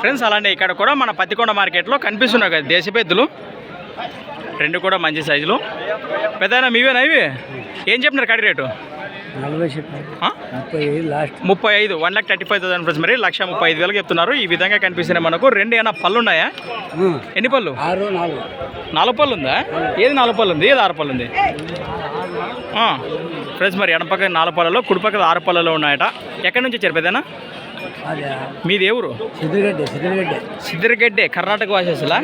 Friends అలానే ఇక్కడ కూడా మన పత్తికొండ మార్కెట్లో కనిపిస్తున్నాయి కదా దేశపెద్దులు రెండు కూడా మంచి సైజులు. పెద్ద మీవేనా ఇవి? ఏం చెప్పినారు కడి రేటు? ముప్పై ఐదు one lakh thirty five thousand friends మరి లక్ష ముప్పై ఐదు వేలకు చెప్తున్నారు. ఈ విధంగా కనిపిస్తున్నాయి మనకు. రెండు ఏమైనా పళ్ళు ఉన్నాయా? ఎన్ని పళ్ళు? నాలుగు. నాలుగు పళ్ళు ఉందా? ఏది నాలుగు పళ్ళు ఉంది? ఏది ఆరు పళ్ళు ఉంది? ఫ్రెండ్స్ మరి ఎడపక్క నాలుగు పళ్ళలో కుడిపక్క ఆరు పళ్ళలో ఉన్నాయట. ఎక్కడి నుంచి వచ్చారు పెద్దనా మీది ఎవరు సిద్దిరిగడ్డే కర్ణాటక వాసేసులా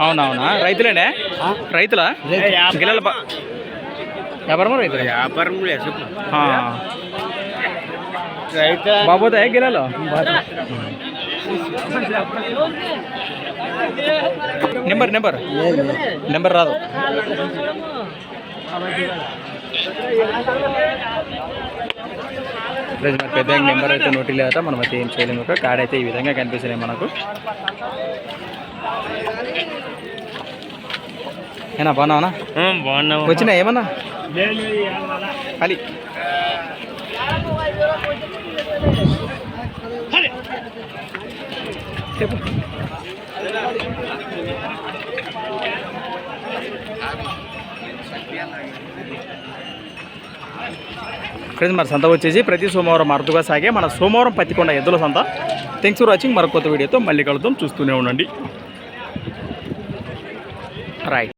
అవునవునా? రైతులేనే? రైతులా? గిల్లల రైతులా? వ్యాపారం ఆ. రైతు. బాబోతాయా గిల్లలు నెంబర్ నెంబర్. నెంబర్ రాదు. మరి పెద్ద నెంబర్ అయితే నోటి లేదా మనం అయితే ఏం చేయలేము కార్డ్ అయితే ఈ విధంగా కనిపిస్తున్నాయి మనకు. ఏనా బాగున్నావనా బాగున్నావు? వచ్చినా ఏమన్నా? ఖాళీ. చెప్పు. ఫ్రెండ్స్ మన సంత వచ్చేసి ప్రతి సోమవారం అరుదుగా సాగే మన సోమవారం పత్తికొండ ఎద్దుల సంత. థ్యాంక్స్ ఫర్ వాచింగ్ మరొక కొత్త వీడియోతో మళ్ళీ కలుద్దాం. చూస్తూనే ఉండండి. రైట్